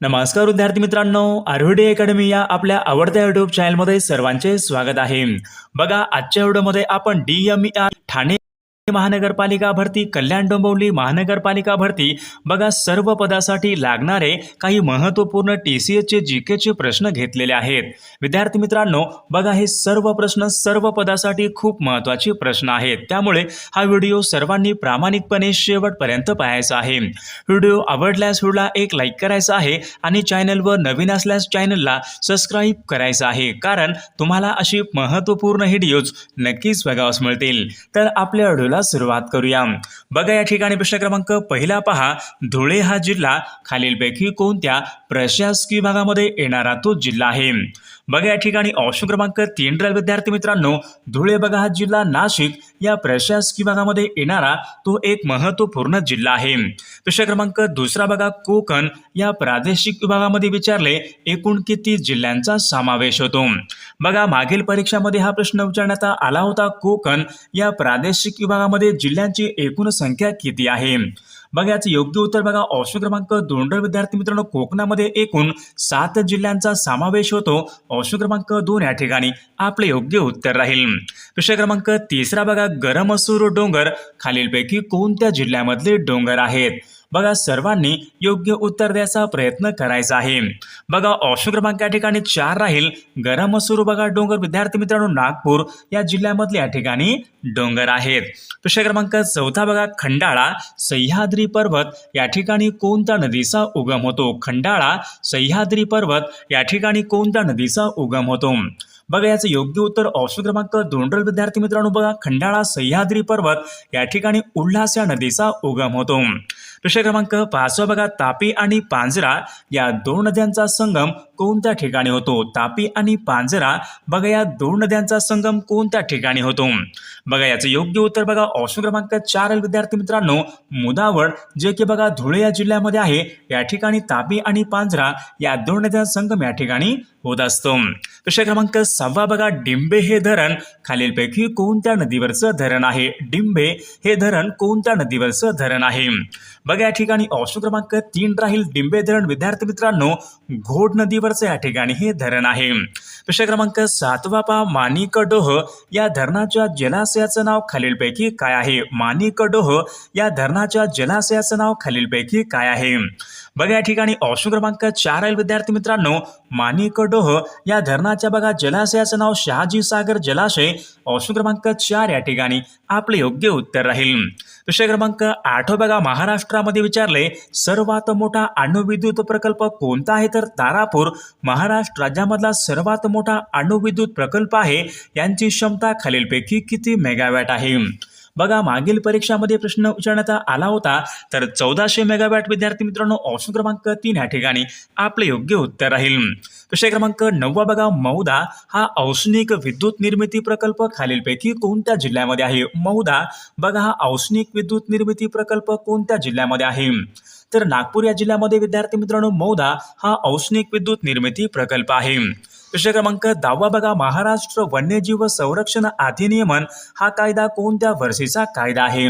नमस्कार विद्यार्थी मित्रांनो आरोडी अकॅडमी या आपल्या आवडत्या युट्यूब चॅनलमध्ये सर्वांचे स्वागत आहे. बघा आजच्या व्हिडिओमध्ये आपण डी एम आर ठाणे महानगरपालिका भरती कल्याण डोंबिवली महानगरपालिका भरती. बघा सर्व पदासाठी लागणारे काही महत्त्वपूर्ण टी सी एसचे जी केचे प्रश्न घेतलेले आहेत. विद्यार्थी मित्रांनो बघा हे सर्व प्रश्न सर्व पदासाठी खूप महत्त्वाचे प्रश्न आहेत. त्यामुळे हा व्हिडिओ सर्वांनी प्रामाणिकपणे शेवटपर्यंत पाहायचा आहे. व्हिडिओ आवडल्यास व्हिडिओला एक लाईक करायचा आहे आणि चॅनलवर नवीन असल्यास चॅनलला सबस्क्राईब करायचं आहे. कारण तुम्हाला अशी महत्त्वपूर्ण व्हिडिओज नक्कीच बघावस मिळतील. तर आपल्या व्हिडिओला सुरुवात करूया. बघा या ठिकाणी प्रश्न क्रमांक पहिला पहा. धुळे हा जिल्हा खालीलपैकी कोणत्या प्रशासकीय भागामध्ये येणारा तो जिल्हा आहे? बघा या ठिकाणी ऑप्शन क्रमांक तीन राहील. विद्यार्थी मित्रांनो धुळे बघा हा जिल्हा नाशिक. या प्रशासकीय भागामध्ये येणारा तो एक महत्त्वपूर्ण जिल्हा आहे. प्रश्न क्रमांक दुसरा बघा कोकण. या प्रादेशिक विभागामध्ये विचारले एकूण किती जिल्ह्यांचा समावेश होतो? बघा मागील परीक्षामध्ये हा प्रश्न विचारण्यात आला होता कोकण. या प्रादेशिक विभागामध्ये जिल्ह्यांची एकूण संख्या किती आहे? बघा याचं योग्य उत्तर बघा. ऑप्शन क्रमांक दोन विद्यार्थी मित्रांनो कोकणामध्ये एकूण सात जिल्ह्यांचा समावेश होतो. ऑप्शन क्रमांक दोन या ठिकाणी आपले योग्य उत्तर राहील. प्रश्न क्रमांक तिसरा बघा गरमसूर डोंगर. खालीलपैकी कोणत्या जिल्ह्यामधले डोंगर आहेत? बघा सर्वांनी योग्य उत्तर द्यायचा प्रयत्न करायचा आहे. बघा ऑप्शन क्रमांक या ठिकाणी चार राहील. गरम सुरू बघा डोंगर. विद्यार्थी मित्रांनो नागपूर या जिल्ह्यामधले या ठिकाणी डोंगर आहेत. प्रश्न क्रमांक चौथा बघा खंडाळा सह्याद्री पर्वत या ठिकाणी कोणत्या नदीचा उगम होतो? खंडाळा सह्याद्री पर्वत या ठिकाणी कोणत्या नदीचा उगम होतो? बघा याचं योग्य उत्तर ऑप्शन क्रमांक दोन विद्यार्थी मित्रांनो बघा खंडाळा सह्याद्री पर्वत या ठिकाणी उल्हास या नदीचा उगम होतो. प्रश्न क्रमांक पाचवा बघा तापी आणि पांजरा या दोन नद्यांचा संगम कोणत्या ठिकाणी होतो? तापी आणि पांजरा बघा या दोन नद्यांचा संगम कोणत्या ठिकाणी होतो? बघा याचं योग्य उत्तर बघा ऑप्शन क्रमांक चार विद्यार्थी मित्रांनो. मुदावड जे की बघा धुळे या जिल्ह्यामध्ये आहे. या ठिकाणी तापी आणि पांजरा या दोन नद्यांचा संगम या ठिकाणी होत असतो. प्रश्न क्रमांक सहावा बघा डिंबे हे धरण. खालीलपैकी कोणत्या नदीवरचं धरण आहे? डिंबे हे धरण कोणत्या नदीवरचं धरण आहे? बघा या ठिकाणी ऑप्शन क्रमांक तीन राहील डिंबे धरण. विद्यार्थी मित्रांनो घोड नदीवरचं या ठिकाणी हे धरण आहे. प्रश्न क्रमांक सातवा पा मानिकडोह या धरणाच्या जलाशयाचं नाव खालीलपैकी काय आहे? मानिकडोह या धरणाच्या जलाशयाचं नाव खालीलपैकी काय आहे? बघा या ठिकाणी ऑप्शन क्रमांक चार आहे विद्यार्थी मित्रांनो. माणिकडोह या धरणाच्या बघा जलाशयाचं नाव शहाजी सागर जलाशय. ऑप्शन क्रमांक चार या ठिकाणी आपले योग्य उत्तर राहील. विषय क्रमांक आठ हो बघा महाराष्ट्रामध्ये विचारले सर्वात मोठा अणुविद्युत प्रकल्प कोणता आहे? तर तारापूर महाराष्ट्र राज्यामधला सर्वात मोठा अणुविद्युत प्रकल्प आहे. यांची क्षमता खालीलपैकी किती मेगावॅट आहे? बघा मागील परीक्षामध्ये प्रश्न विचारण्यात आला होता तर चौदाशे मेगावॅट विद्यार्थी मित्रांनो ऑप्शन क्रमांक तीन या ठिकाणी आपले योग्य उत्तर राहील. प्रश्न क्रमांक नववा बघा मौदा हा औष्णिक विद्युत निर्मिती प्रकल्प खालीलपैकी कोणत्या जिल्ह्यामध्ये आहे? मौदा बघा हा औष्णिक विद्युत निर्मिती प्रकल्प कोणत्या जिल्ह्यामध्ये आहे? तर नागपूर या जिल्ह्यामध्ये विद्यार्थी मित्रांनो मौदा हा औष्णिक विद्युत निर्मिती प्रकल्प आहे. प्रश्न क्रमांक दहावा बघा. महाराष्ट्र वन्यजीव संरक्षण अधिनियमन हा कायदा कोणत्या वर्षीचा कायदा आहे?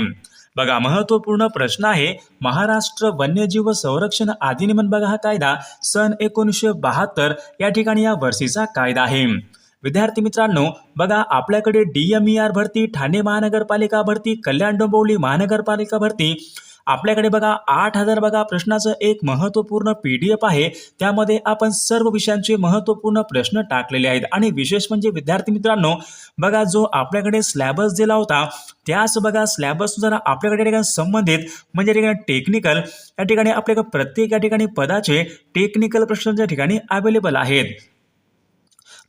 बघा महत्त्वपूर्ण प्रश्न आहे. महाराष्ट्र वन्यजीव संरक्षण अधिनियमन बघा हा कायदा सन एकोणीसशे बहात्तर या ठिकाणी या वर्षीचा कायदा आहे. विद्यार्थी मित्रांनो बघा आपल्याकडे डी एम ई आर भरती ठाणे महानगरपालिका भरती कल्याण डोंबिवली महानगरपालिका भरती आपल्याकडे बघा आठ हजार बघा प्रश्नाचं एक महत्त्वपूर्ण पी डी एफ आहे. त्यामध्ये आपण सर्व विषयांचे महत्त्वपूर्ण प्रश्न टाकलेले आहेत. आणि विशेष म्हणजे विद्यार्थी मित्रांनो बघा जो आपल्याकडे स्लॅबस दिला होता त्याच बघा स्लॅबस जरा आपल्याकडे या ठिकाणी संबंधित म्हणजे ठिकाणी टेक्निकल या ठिकाणी आपल्याकडे प्रत्येक या ठिकाणी पदाचे टेक्निकल प्रश्न त्या ठिकाणी अवेलेबल आहेत.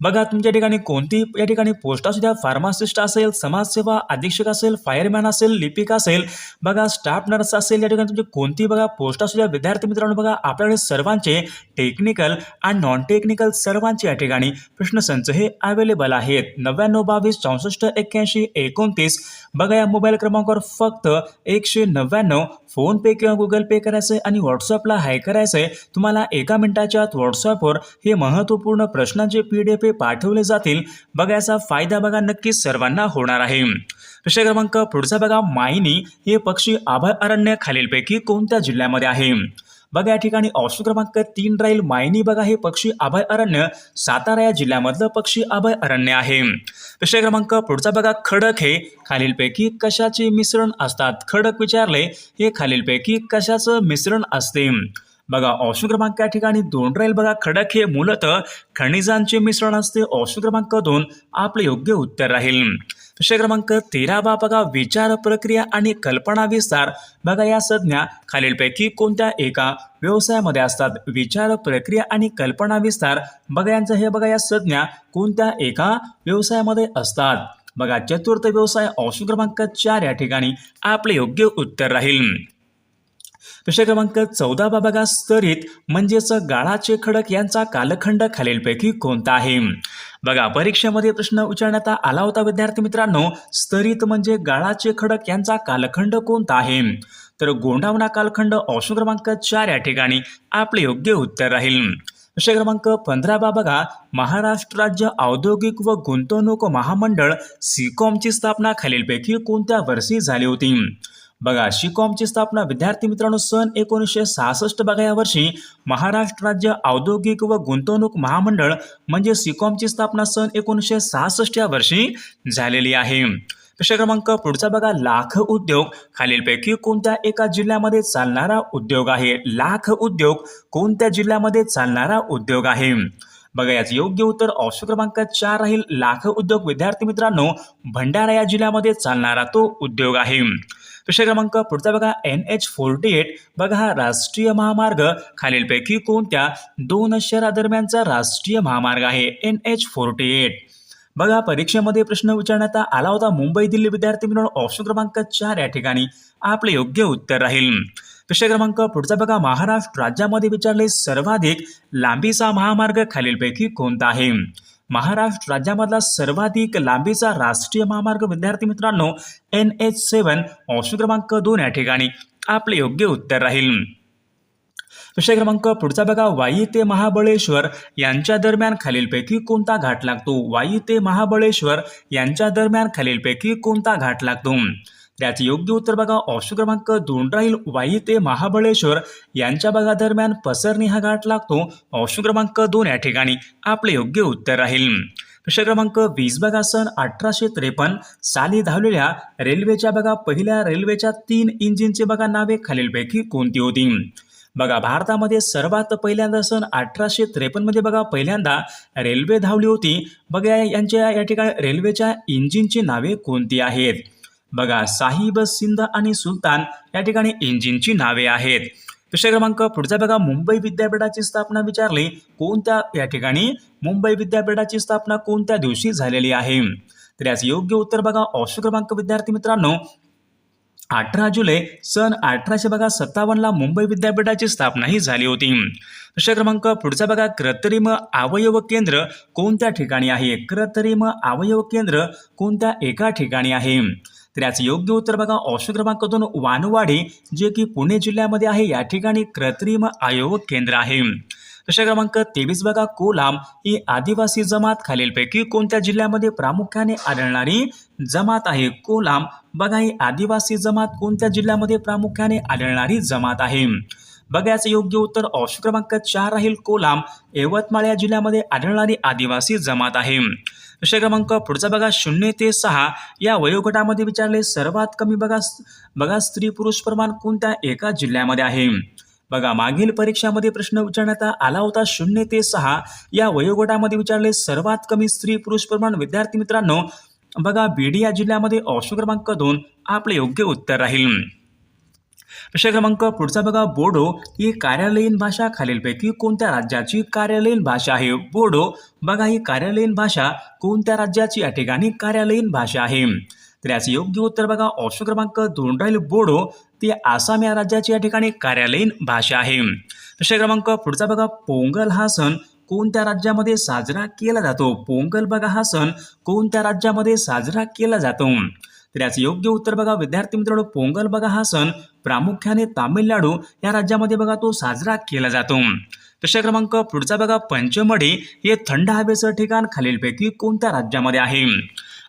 बघा तुमच्या ठिकाणी कोणती या ठिकाणी पोस्ट असू द्या फार्मासिस्ट असेल समाजसेवा अधीक्षक असेल फायरमॅन असेल लिपिक असेल बघा स्टाफ नर्स असेल या ठिकाणी तुमची कोणती बघा पोस्ट असू द्या विद्यार्थी मित्रांनो बघा आपल्याकडे सर्वांचे टेक्निकल आणि नॉन टेक्निकल सर्वांचे या ठिकाणी प्रश्नसंच हे अवेलेबल आहेत. नव्याण्णव बावीस चौसष्ट एक्क्याऐंशी एकोणतीस बघा या मोबाईल क्रमांकावर फक्त एकशे नव्याण्णव फोनपे किंवा गुगल पे करायचं आहे आणि व्हॉट्सअपला हाय करायचं आहे. तुम्हाला एका मिनिटाच्या आत व्हॉट्सअपवर हे महत्त्वपूर्ण प्रश्नांचे पी डी एफ पाठवले जातील बघा याचा फायदा बघा नक्कीच सर्वांना होणार आहे. प्रश्न क्रमांक पुढचा बघा मायनी हे पक्षी अभयारण्य खालीलपैकी कोणत्या जिल्ह्यामध्ये आहे? बघा या ठिकाणी ऑप्शन क्रमांक तीन राहील मायनी बघा हे पक्षी अभय अरण्य सातारा या जिल्ह्यामधलं पक्षी अभय अरण्य आहे. विषय क्रमांक पुढचा बघा खडक हे खालीलपैकी कशाचे मिश्रण असतात? खडक विचारले हे खालीलपैकी कशाचं मिश्रण असते? बघा ऑप्शन क्रमांक या ठिकाणी दोन राहील बघा. खडक हे मूलतः खनिजांचे मिश्रण असते. ऑप्शन क्रमांक दोन आपले योग्य उत्तर राहील. विषय क्रमांक तेरा बा बघा विचार प्रक्रिया आणि कल्पना विस्तार. बघा या संज्ञा खालीलपैकी कोणत्या एका व्यवसायामध्ये असतात? विचार प्रक्रिया आणि कल्पना विस्तार. बघा यांचं हे बघा या संज्ञा कोणत्या एका व्यवसायामध्ये असतात? बघा चतुर्थ व्यवसाय ऑप्शन क्रमांक चार या ठिकाणी आपले योग्य उत्तर राहील. प्रश्न क्रमांक चौदा बा बघा स्तरित म्हणजेच गाळाचे खडक यांचा कालखंड खालीलपैकी कोणता आहे? बघा परीक्षेमध्ये प्रश्न विचारण्यात आला होता विद्यार्थी मित्रांनो स्तरित म्हणजे गाळाचे खडक यांचा कालखंड कोणता आहे? तर गोंडावना कालखंड ऑप्शन क्रमांक चार या ठिकाणी आपले योग्य उत्तर राहील. प्रश्न क्रमांक पंधरा बा बघा महाराष्ट्र राज्य औद्योगिक व गुंतवणूक महामंडळ सीकॉमची स्थापना खालीलपैकी कोणत्या वर्षी झाली होती? बघा शिकॉमची स्थापना विद्यार्थी मित्रांनो सन एकोणीसशे सहासष्ट बघा या वर्षी महाराष्ट्र राज्य औद्योगिक व गुंतवणूक महामंडळ म्हणजे सिकॉमची स्थापना सन एकोणीसशे सहासष्ट या वर्षी झालेली आहे. प्रश्न क्रमांक? पुढचा बघा लाख उद्योग. खालीलपैकी कोणत्या एका जिल्ह्यामध्ये चालणारा उद्योग आहे? लाख उद्योग कोणत्या जिल्ह्यामध्ये चालणारा उद्योग आहे? बघा याचं योग्य उत्तर ऑप्शन क्रमांक चार राहील. लाख उद्योग विद्यार्थी मित्रांनो भंडारा या जिल्ह्यामध्ये चालणारा तो उद्योग आहे. विषय क्रमांक पुढचा बघा एन एच फोर्टी एट बघा हा राष्ट्रीय महामार्ग. खालीलपैकी कोणत्या दोन शहरादरम्यानचा राष्ट्रीय महामार्ग आहे? एन एच फोर्टी एट बघा परीक्षेमध्ये प्रश्न विचारण्यात आला होता मुंबई दिल्ली विद्यार्थी मिळून ऑप्शन क्रमांक चार या ठिकाणी आपले योग्य उत्तर राहील. विषय क्रमांक पुढचा बघा महाराष्ट्र राज्यामध्ये विचारले सर्वाधिक लांबीचा महामार्ग खालीलपैकी कोणता आहे? महाराष्ट्र राज्यामधला सर्वाधिक लांबीचा राष्ट्रीय महामार्ग विद्यार्थी मित्रांनो एन एच सेवन ऑप्शन क्रमांक दोन या ठिकाणी. आपले योग्य उत्तर राहील. विषय क्रमांक पुढचा बघा. वाई ते महाबळेश्वर यांच्या दरम्यान खालीलपैकी कोणता घाट लागतो? वाई ते महाबळेश्वर यांच्या दरम्यान खालीलपैकी कोणता घाट लागतो? त्याचे योग्य उत्तर बघा ऑप्शन क्रमांक दोन राहील वाई ते महाबळेश्वर. यांच्या भागादरम्यान पसरणी हा घाट लागतो. ऑप्शन क्रमांक दोन या ठिकाणी आपले योग्य उत्तर राहील. प्रश्न क्रमांक वीस बघा सन अठराशे त्रेपन्न. साली धावलेल्या रेल्वेच्या बघा पहिल्या रेल्वेच्या तीन इंजिनचे बघा नावे खालीलपैकी कोणती होती? बघा भारतामध्ये सर्वात पहिल्यांदा सन अठराशे त्रेपन्नमध्ये बघा पहिल्यांदा रेल्वे धावली होती. बघा यांच्या या ठिकाणी रेल्वेच्या इंजिनची नावे कोणती आहेत? बघा साहिब सिंध आणि सुलतान या ठिकाणी इंजिनची नावे आहेत. विषय क्रमांक पुढचा बघा मुंबई विद्यापीठाची स्थापना विचारली कोणत्या या ठिकाणी मुंबई विद्यापीठाची स्थापना कोणत्या दिवशी झालेली आहे? तर याचं योग्य उत्तर बघा ऑप्शन क्रमांक विद्यार्थी मित्रांनो अठरा जुलै सन अठराशे बघा सत्तावन्नला मुंबई विद्यापीठाची स्थापना ही झाली होती. विषय क्रमांक पुढचा बघा कृत्रिम अवयव केंद्र कोणत्या ठिकाणी आहे? कृत्रिम अवयव केंद्र कोणत्या एका ठिकाणी आहे? तर याचं योग्य उत्तर बघा ऑप्शन क्रमांक दोन वानवाडी जे की पुणे जिल्ह्यामध्ये आहे या ठिकाणी कृत्रिम आयोग केंद्र आहे. प्रश्न क्रमांक तेवीस बघा कोलाम ही आदिवासी जमात खालीलपैकी कोणत्या जिल्ह्यामध्ये प्रामुख्याने आढळणारी जमात आहे? कोलाम बघा ही आदिवासी जमात कोणत्या जिल्ह्यामध्ये प्रामुख्याने आढळणारी जमात आहे? बघा याचं योग्य उत्तर ऑप्शन क्रमांक चार राहील. कोलाम यवतमाळ या जिल्ह्यामध्ये आढळणारी आदिवासी जमात आहे. विषय क्रमांक पुढचा बघा शून्य ते सहा. या वयोगटामध्ये विचारले सर्वात कमी बघा बघा स्त्री पुरुष प्रमाण कोणत्या एका जिल्ह्यामध्ये आहे? बघा मागील परीक्षामध्ये प्रश्न विचारण्यात आला होता शून्य ते सहा. या वयोगटामध्ये विचारले सर्वात कमी स्त्री पुरुष प्रमाण विद्यार्थी मित्रांनो बघा बीड या जिल्ह्यामध्ये ऑप्शन क्रमांक दोन आपले योग्य उत्तर राहील. प्रश्न क्रमांक पुढचा बघा. बोडो ही कार्यालयीन भाषा खालीलपैकी कोणत्या राज्याची कार्यालयीन भाषा आहे? बोडो बघा ही कार्यालयीन भाषा कोणत्या राज्याची या ठिकाणी कार्यालयीन भाषा आहे? तर याचे योग्य उत्तर बघा. ऑप्शन क्रमांक दोन राहील. बोडो ती आसाम या राज्याची या ठिकाणी कार्यालयीन भाषा आहे. प्रश्न क्रमांक पुढचा बघा. पोंगल हा सण कोणत्या राज्यामध्ये साजरा केला जातो? पोंगल बघा हा सण कोणत्या राज्यामध्ये साजरा केला जातो? तर याचं योग्य उत्तर बघा. विद्यार्थी मित्रांनो पोंगल बघा हा सण. प्रामुख्याने तामिळनाडू या राज्यामध्ये बघा तो साजरा केला जातो. विषय क्रमांक पुढचा बघा पंचमढी. हे थंड हवेचं ठिकाण खालीलपैकी कोणत्या राज्यामध्ये आहे?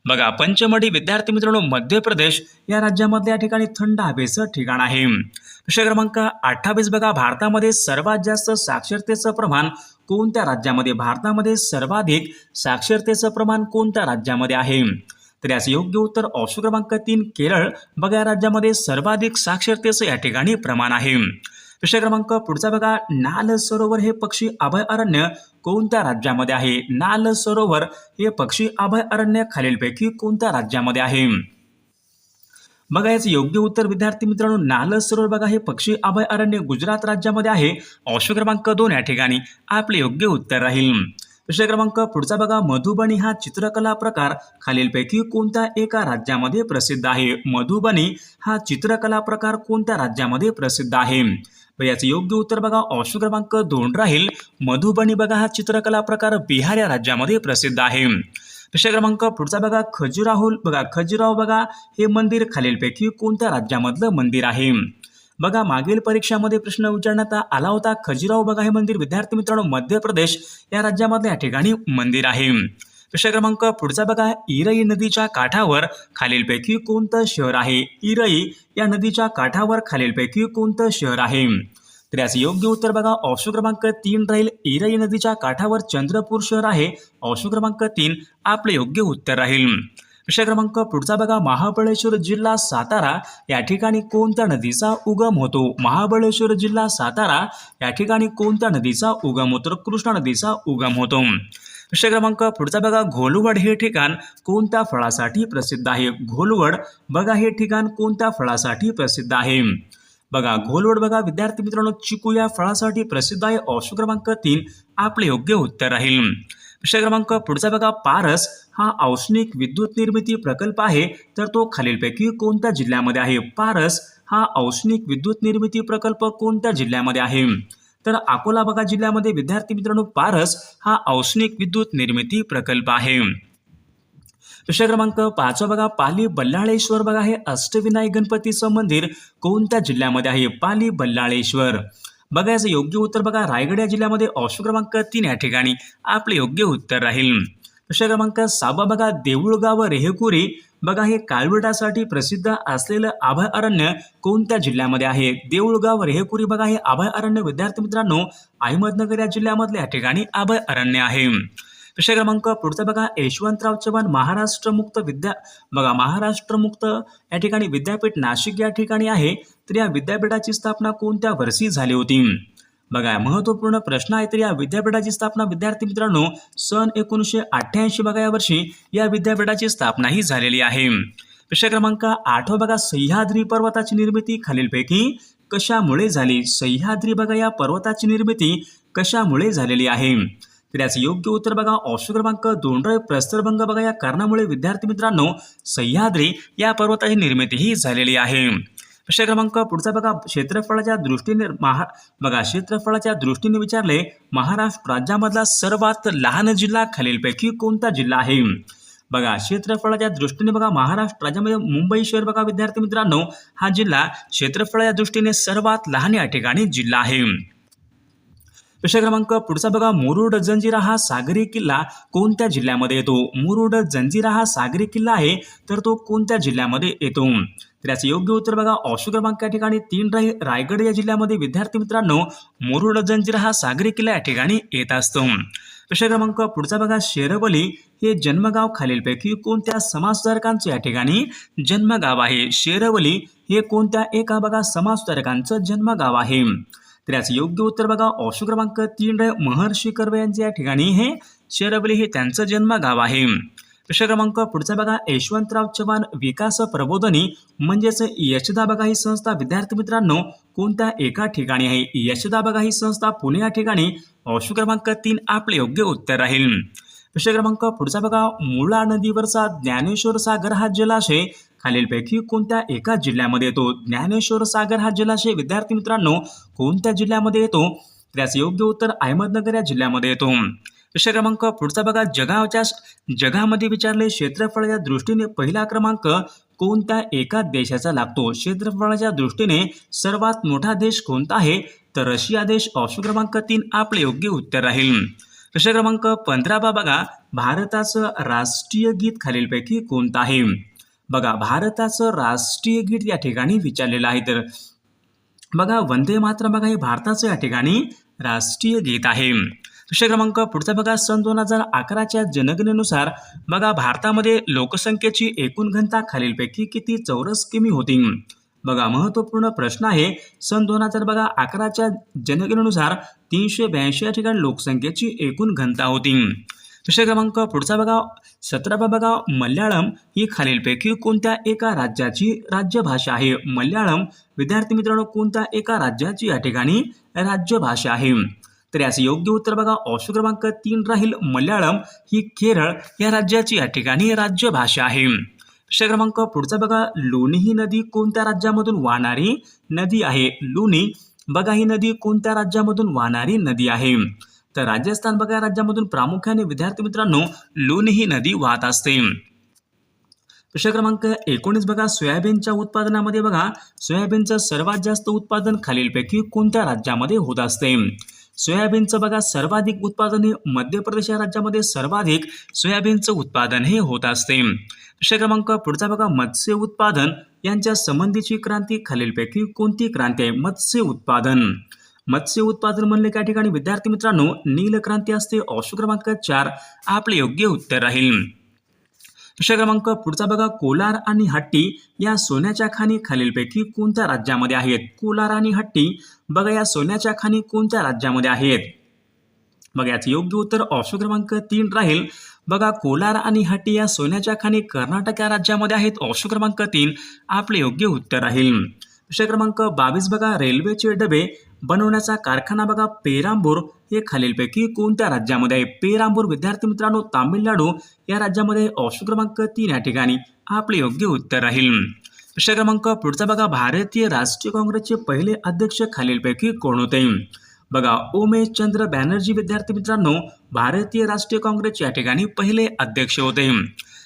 बघा पंचमढी विद्यार्थी मित्रांनो मध्य प्रदेश या राज्यामधल्या या ठिकाणी थंड हवेचं ठिकाण आहे. प्रश्न क्रमांक अठ्ठावीस बघा भारतामध्ये सर्वात जास्त साक्षरतेचं प्रमाण कोणत्या राज्यामध्ये? भारतामध्ये सर्वाधिक साक्षरतेचं प्रमाण कोणत्या राज्यामध्ये आहे? तर याचं योग्य उत्तर ऑप्शन क्रमांक तीन केरळ. बघा या राज्यामध्ये सर्वाधिक साक्षरतेचं या ठिकाणी प्रमाण आहे. विषय क्रमांक पुढचा बघा. नाल सरोवर हे पक्षी अभयारण्य कोणत्या राज्यामध्ये आहे? नाल सरोवर हे पक्षी अभयारण्य खालीलपैकी कोणत्या राज्यामध्ये आहे? बघा याचं योग्य उत्तर विद्यार्थी मित्रांनो नाल सरोवर बघा. हे पक्षी अभयारण्य गुजरात राज्यामध्ये आहे. ऑप्शन क्रमांक दोन या ठिकाणी आपले योग्य उत्तर राहील. प्रश्न क्रमांक पुढचा बघा. मधुबनी हा चित्रकला प्रकार. खालीलपैकी कोणत्या एका राज्यामध्ये प्रसिद्ध आहे? मधुबनी हा चित्रकला प्रकार कोणत्या राज्यामध्ये प्रसिद्ध आहे? याचं योग्य उत्तर बघा. ऑप्शन क्रमांक दोन राहील. मधुबनी बघा हा चित्रकला प्रकार बिहार या राज्यामध्ये प्रसिद्ध आहे. प्रश्न क्रमांक पुढचा बघा. खजुराहो बघा खजुराहो बघा. हे मंदिर खालीलपैकी कोणत्या राज्यामधलं मंदिर आहे? बघा मागील परीक्षामध्ये प्रश्न विचारण्यात आला होता. खजुराव बघा हे मंदिर. विद्यार्थी मित्रांनो मध्य प्रदेश या राज्यामधल्या या ठिकाणी मंदिर आहे. प्रश्न क्रमांक पुढचा बघा. इरई नदीच्या काठावर खालीलपैकी कोणतं शहर आहे? इरई या नदीच्या काठावर खालीलपैकी कोणतं शहर आहे? तर याचं योग्य उत्तर बघा. ऑप्शन क्रमांक तीन राहील. इरई नदीच्या काठावर चंद्रपूर शहर आहे. ऑप्शन क्रमांक तीन आपले योग्य उत्तर राहील. प्रश्न क्रमांक पुढचा बघा. महाबळेश्वर जिल्हा सातारा. या ठिकाणी कोणत्या नदीचा उगम होतो? महाबळेश्वर जिल्हा सातारा. या ठिकाणी कोणत्या नदीचा उगम होतो? कृष्णा नदीचा उगम होतो. प्रश्न क्रमांक पुढचा बघा. घोलवड हे ठिकाण कोणत्या फळासाठी प्रसिद्ध आहे? घोलवड बघा हे ठिकाण कोणत्या फळासाठी प्रसिद्ध आहे? बघा घोलवड बघा. विद्यार्थी मित्रांनो चिकू या फळासाठी प्रसिद्ध आहे. ऑप्शन क्रमांक तीन आपले योग्य उत्तर राहील. प्रश्न क्रमांक पुढचा बघा. पारस हा औष्णिक विद्युत निर्मिती प्रकल्प आहे तर तो खालीलपैकी कोणत्या जिल्ह्यामध्ये आहे? पारस हा औष्णिक विद्युत निर्मिती प्रकल्प कोणत्या जिल्ह्यामध्ये आहे? तर अकोला बघा जिल्ह्यामध्ये विद्यार्थी मित्रांनो पारस हा औष्णिक विद्युत निर्मिती प्रकल्प आहे. प्रश्न क्रमांक पाचवा बघा पाली बल्लाळेश्वर बघा हे अष्टविनायक गणपतीचं मंदिर कोणत्या जिल्ह्यामध्ये आहे? पाली बल्लाळेश्वर. बघा याचं योग्य उत्तर बघा रायगड या जिल्ह्यामध्ये ऑप्शन क्रमांक तीन या ठिकाणी आपले योग्य उत्तर राहील. प्रश्न क्रमांक सहावा बघा देऊळगाव रेहकुरी. बघा हे काळविटासाठी प्रसिद्ध असलेलं अभयारण्य कोणत्या जिल्ह्यामध्ये आहे? देऊळगाव रेहकुरी बघा हे अभयारण्य विद्यार्थी मित्रांनो अहमदनगर या जिल्ह्यामधल्या या ठिकाणी अभयारण्य आहे. विषय क्रमांक पुढचा बघा यशवंतराव चव्हाण महाराष्ट्र मुक्त विद्या बघा महाराष्ट्र मुक्त या ठिकाणी विद्यापीठ नाशिक या ठिकाणी आहे. तर या विद्यापीठाची स्थापना कोणत्या वर्षी झाली होती? बघा महत्त्वपूर्ण प्रश्न आहे तर या विद्यापीठाची स्थापना विद्यार्थी मित्रांनो सन एकोणीसशे अठ्ठ्याऐंशी बघा या वर्षी या विद्यापीठाची स्थापना ही झालेली आहे. प्रश्न क्रमांक आठवा बघा सह्याद्री पर्वताची निर्मिती खालीलपैकी कशामुळे झाली? सह्याद्री बघा या पर्वताची निर्मिती कशामुळे झालेली आहे? तर याचं योग्य उत्तर बघा ऑप्शन क्रमांक दोन प्रस्तरभंग बघा या कारणामुळे विद्यार्थी मित्रांनो सह्याद्री या पर्वताची निर्मिती ही झालेली आहे. प्रश्न क्रमांक पुढचा बघा. क्षेत्रफळाच्या दृष्टीने महा बघा क्षेत्रफळाच्या दृष्टीने विचारले महाराष्ट्र राज्यामधला सर्वात लहान जिल्हा खालीलपैकी कोणता जिल्हा आहे? बघा क्षेत्रफळाच्या दृष्टीने बघा. महाराष्ट्र राज्यामध्ये मुंबई शहर बघा विद्यार्थी मित्रांनो. हा जिल्हा क्षेत्रफळाच्या दृष्टीने सर्वात लहान या ठिकाणी जिल्हा आहे. प्रश्न क्रमांक पुढचा बघा. मुरुड जंजिरा हा सागरी किल्ला कोणत्या जिल्ह्यामध्ये येतो? मुरुड जंजिरा हा सागरी किल्ला आहे तर तो कोणत्या जिल्ह्यामध्ये येतो? तर याचं योग्य उत्तर बघा. ऑप्शन क्रमांक या ठिकाणी तीन राही रायगड या जिल्ह्यामध्ये विद्यार्थी मित्रांनो मुरुड जंजिरा हा सागरी किल्ला या ठिकाणी येत असतो. प्रश्न क्रमांक पुढचा बघा. शेरवली हे जन्मगाव खालीलपैकी कोणत्या समाजसुधारकांचं या ठिकाणी जन्मगाव आहे? शेरवली हे कोणत्या एका बघा समाजसुधारकांचं जन्मगाव आहे? तर याचं योग्य उत्तर बघा. ऑप्शन क्रमांक तीन महर्षी कर्वे यांचे या ठिकाणी हे शेरवली हे त्यांचं जन्मगाव आहे. प्रश्न क्रमांक पुढचा बघा. यशवंतराव चव्हाण विकास प्रबोधनी म्हणजेच यशदा बघा ही संस्था. विद्यार्थी मित्रांनो कोणत्या एका ठिकाणी आहे? यशदा बघा ही संस्था पुणे या ठिकाणी. ऑप्शन क्रमांक तीन आपले योग्य उत्तर राहील. प्रश्न क्रमांक पुढचा बघा. मुळा नदीवरचा ज्ञानेश्वर सागर हा जलाशय खालीलपैकी कोणत्या एका जिल्ह्यामध्ये येतो? ज्ञानेश्वर सागर हा जलाशय विद्यार्थी मित्रांनो कोणत्या जिल्ह्यामध्ये येतो? त्याचं योग्य उत्तर अहमदनगर या जिल्ह्यामध्ये येतो. विषय क्रमांक पुढचा बघा. जगाच्या जगामध्ये विचारले क्षेत्रफळाच्या दृष्टीने पहिला क्रमांक कोणत्या एका देशाचा लागतो? क्षेत्रफळाच्या दृष्टीने सर्वात मोठा देश कोणता आहे? तर रशिया देश ऑप्शन क्रमांक तीन आपले योग्य उत्तर राहील. प्रश्न क्रमांक पंधरा बा बघा. भारताचं राष्ट्रीय गीत खालीलपैकी कोणतं आहे? बघा भारताचं राष्ट्रीय गीत या ठिकाणी विचारलेलं आहे तर बघा वंदे मातरम बघा हे भारताचं या ठिकाणी राष्ट्रीय गीत आहे. प्रश्न क्रमांक पुढचा बघा सन दोन हजार अकराच्या जनगणनेनुसार बघा भारतामध्ये लोकसंख्येची एकूण घनता खालीलपैकी किती चौरस किमी होती? बघा महत्त्वपूर्ण प्रश्न आहे सन दोन हजार बघा अकराच्या जनगणनेनुसार तीनशे ब्याऐंशी या ठिकाणी लोकसंख्येची एकूण घनता होती. विषय क्रमांक पुढचा बघा. सतरावा बघा. मल्याळम ही खालीलपैकी कोणत्या एका राज्याची राज्यभाषा आहे? मल्याळम विद्यार्थी मित्रांनो कोणत्या एका राज्याची या ठिकाणी राज्यभाषा आहे? तर याचं योग्य उत्तर बघा. ऑप्शन क्रमांक तीन राहील. मल्याळम ही केरळ या राज्याची या ठिकाणी राज्यभाषा आहे. विषय क्रमांक पुढचा बघा. लोणी ही नदी कोणत्या राज्यामधून वाहणारी नदी आहे? लोणी बघा ही नदी कोणत्या राज्यामधून वाहणारी नदी आहे? तर राजस्थान बघा या राज्यामधून प्रामुख्याने विद्यार्थी मित्रांनो लोन ही नदी वाहत असते. प्रश्न क्रमांक एकोणीस बघा सोयाबीनच्या उत्पादनामध्ये बघा सोयाबीनचं सर्वात जास्त उत्पादन खालीलपैकी कोणत्या राज्यामध्ये होत असते? सोयाबीनचं बघा सर्वाधिक उत्पादन हे मध्य प्रदेश या राज्यामध्ये सर्वाधिक सोयाबीनचं उत्पादन हे होत असते. प्रश्न क्रमांक पुढचा बघा मत्स्य उत्पादन यांच्या संबंधीची क्रांती खालीलपैकी कोणती क्रांती आहे? मत्स्य उत्पादन. मत्स्य उत्पादन म्हणले त्या ठिकाणी विद्यार्थी मित्रांनो नील क्रांती असते. ऑप्शन क्रमांक चार आपले योग्य उत्तर राहील. प्रश्न क्रमांक पुढचा बघा कोलार आणि हट्टी या सोन्याच्या खाणी खालीलपैकी कोणत्या राज्यामध्ये आहेत? कोलार आणि हट्टी बघा या सोन्याच्या खाणी कोणत्या राज्यामध्ये आहेत? बघा याचं योग्य उत्तर ऑप्शन क्रमांक तीन राहील. बघा कोलार आणि हट्टी या सोन्याच्या खाणी कर्नाटक या राज्यामध्ये आहेत. ऑप्शन क्रमांक तीन आपले योग्य उत्तर राहील. प्रश्न क्रमांक बावीस बघा रेल्वेचे डबे बनवण्याचा कारखाना बघा पेरांबूर हे खालीलपैकी कोणत्या राज्यामध्ये आहे? पेरांबूर विद्यार्थी मित्रांनो तामिळनाडू या राज्यामध्ये ऑप्शन क्रमांक तीन या ठिकाणी आपले योग्य उत्तर राहील. प्रश्न क्रमांक पुढचा बघा भारतीय राष्ट्रीय काँग्रेसचे पहिले अध्यक्ष खालीलपैकी कोण होते? बघा उमेश चंद्र बॅनर्जी विद्यार्थी मित्रांनो भारतीय राष्ट्रीय काँग्रेस या ठिकाणी पहिले अध्यक्ष होते.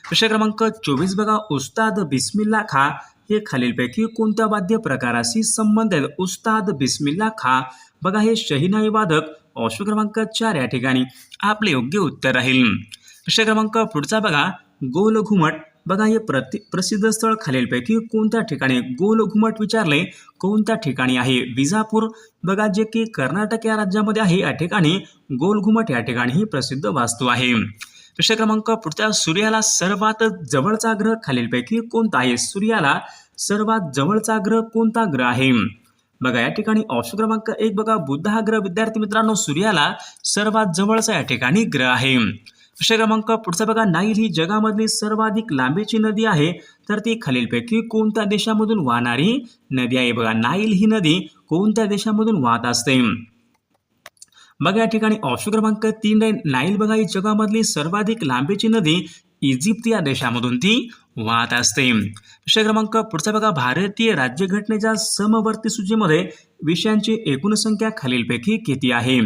प्रश्न क्रमांक चोवीस बघा उस्ताद बिस्मिल्ला खा हे खालीलपैकी कोणत्या वाद्य प्रकाराशी संबंधित उस्ताद बिस्मिल्ला खा? बघा हे शहीनाई वादक ऑप्शन क्रमांक चार या ठिकाणी. आपले योग्य उत्तर राहील. प्रश्न क्रमांक पुढचा बघा. गोल घुमट. बघा हे प्रति प्रसिद्ध स्थळ खालीलपैकी कोणत्या ठिकाणी? गोल घुमट विचारले. कोणत्या ठिकाणी आहे? विजापूर. बघा जे की कर्नाटक या राज्यामध्ये आहे या ठिकाणी. गोल घुमट या ठिकाणी ही प्रसिद्ध वास्तू आहे. प्रश्न क्रमांक पुढचा सूर्याला सर्वात जवळचा ग्रह खालीलपैकी कोणता आहे? सूर्याला सर्वात जवळचा ग्रह कोणता ग्रह आहे? बघा या ठिकाणी ऑप्शन क्रमांक एक बघा. बुद्ध हा ग्रह विद्यार्थी मित्रांनो सूर्याला सर्वात जवळचा या ठिकाणी ग्रह आहे. प्रश्न क्रमांक पुढचा बघा. नाईल ही जगामधली सर्वाधिक लांबीची नदी आहे. तर ती खालीलपैकी कोणत्या देशामधून वाहणारी नदी आहे? बघा नाईल ही नदी कोणत्या देशामधून वाहत असते? बघा या ठिकाणी ऑप्शन क्रमांक तीन नाईल बघा ही जगामधली सर्वाधिक लांबीची नदी इजिप्त या देशामधून ती वाहत असते. विषय क्रमांक पुढचा बघा. भारतीय राज्यघटनेच्या समवर्ती सूचीमध्ये विषयांची एकूण संख्या खालीलपैकी किती आहे?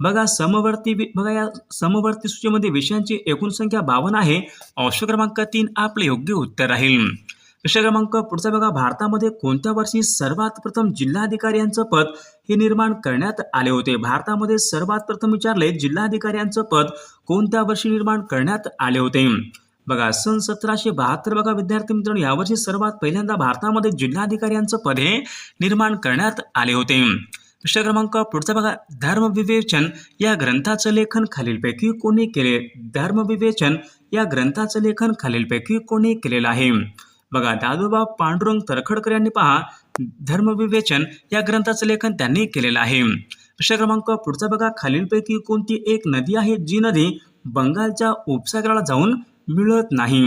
बघा समवर्ती वि- बघा या समवर्ती सूचीमध्ये विषयांची एकूण संख्या बावन्न आहे. ऑप्शन क्रमांक तीन आपले योग्य उत्तर राहील. प्रश्न क्रमांक पुढचा बघा. भारतामध्ये कोणत्या वर्षी सर्वात प्रथम जिल्हाधिकारी यांचं पद हे निर्माण करण्यात आले होते? भारतामध्ये सर्वात प्रथम विचारले जिल्हाधिकारी यांचं पद कोणत्या वर्षी निर्माण करण्यात आले होते? बघा सन सतराशे बहात्तर बघा विद्यार्थी मित्रांनो यावर्षी सर्वात पहिल्यांदा भारतामध्ये जिल्हाधिकारी यांचं पद हे निर्माण करण्यात आले होते. प्रश्न क्रमांक पुढचा बघा. धर्मविवेचन या ग्रंथाचं लेखन खालीलपैकी कोणी केले? धर्मविवेचन या ग्रंथाचं लेखन खालीलपैकी कोणी केलेलं आहे? बघा दादोबा पांडुरंग तरखडकर यांनी पहा धर्मविवेचन या ग्रंथाचं लेखन त्यांनी केलेलं आहे. प्रश्न क्रमांक पुढचा बघा खालीलपैकी कोणती एक नदी आहे जी नदी बंगालच्या उपसागराला जाऊन मिळत नाही?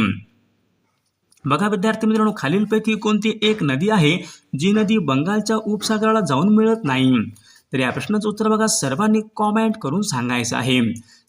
बघा विद्यार्थी मित्रांनो खालीलपैकी कोणती एक नदी आहे जी नदी बंगालच्या उपसागराला जाऊन मिळत नाही? तर या प्रश्नाचं उत्तर बघा सर्वांनी कॉमेंट करून सांगायचं आहे.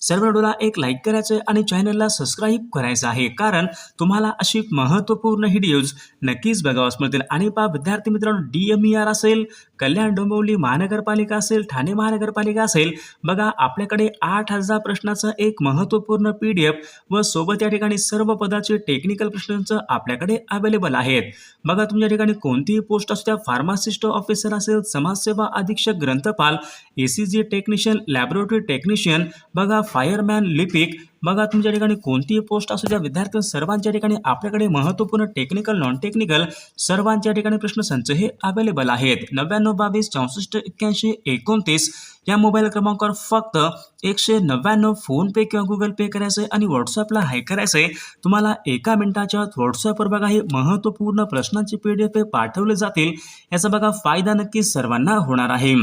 सर्व व्हिडिओला एक लाईक करायचं आहे आणि चॅनलला सबस्क्राईब करायचं आहे. कारण तुम्हाला अशी महत्त्वपूर्ण व्हिडिओज नक्कीच बघावास मिळतील. आणि पहा विद्यार्थी मित्रांनो डी एम ई आर असेल कल्याण डोंबिवली महानगरपालिका असेल ठाणे महानगरपालिका असेल बघा आपल्याकडे आठ हजार प्रश्नाचं एक महत्त्वपूर्ण पी डी एफ व सोबत या ठिकाणी सर्व पदाचे टेक्निकल प्रश्नांचं आपल्याकडे अवेलेबल आहेत. बघा तुमच्या ठिकाणी कोणतीही पोस्ट असू द्या फार्मासिस्ट ऑफिसर असेल समाजसेवा अधीक्षक ग्रंथपाल A C G technician laboratory technician बघा फायरमॅन लिपिक बघा तुमच्या ठिकाणी कोणतीही पोस्ट असू द्या विद्यार्थी सर्वांच्या ठिकाणी आपल्याकडे महत्त्वपूर्ण टेक्निकल नॉन टेक्निकल सर्वांच्या ठिकाणी प्रश्नसंच हे अवेलेबल आहेत. नव्याण्णव बावीस चौसष्ट एक्क्याऐंशी एकोणतीस या मोबाईल क्रमांकावर फक्त एकशे नव्याण्णव फोनपे किंवा गुगल पे करायचं आहे आणि व्हॉट्सअपला हाय करायचं आहे तुम्हाला एका मिनिटाच्या व्हॉट्सअपवर बघा हे महत्त्वपूर्ण प्रश्नांची पी डी एफ पाठवले जातील. याचा बघा फायदा नक्की सर्वांना होणार आहे.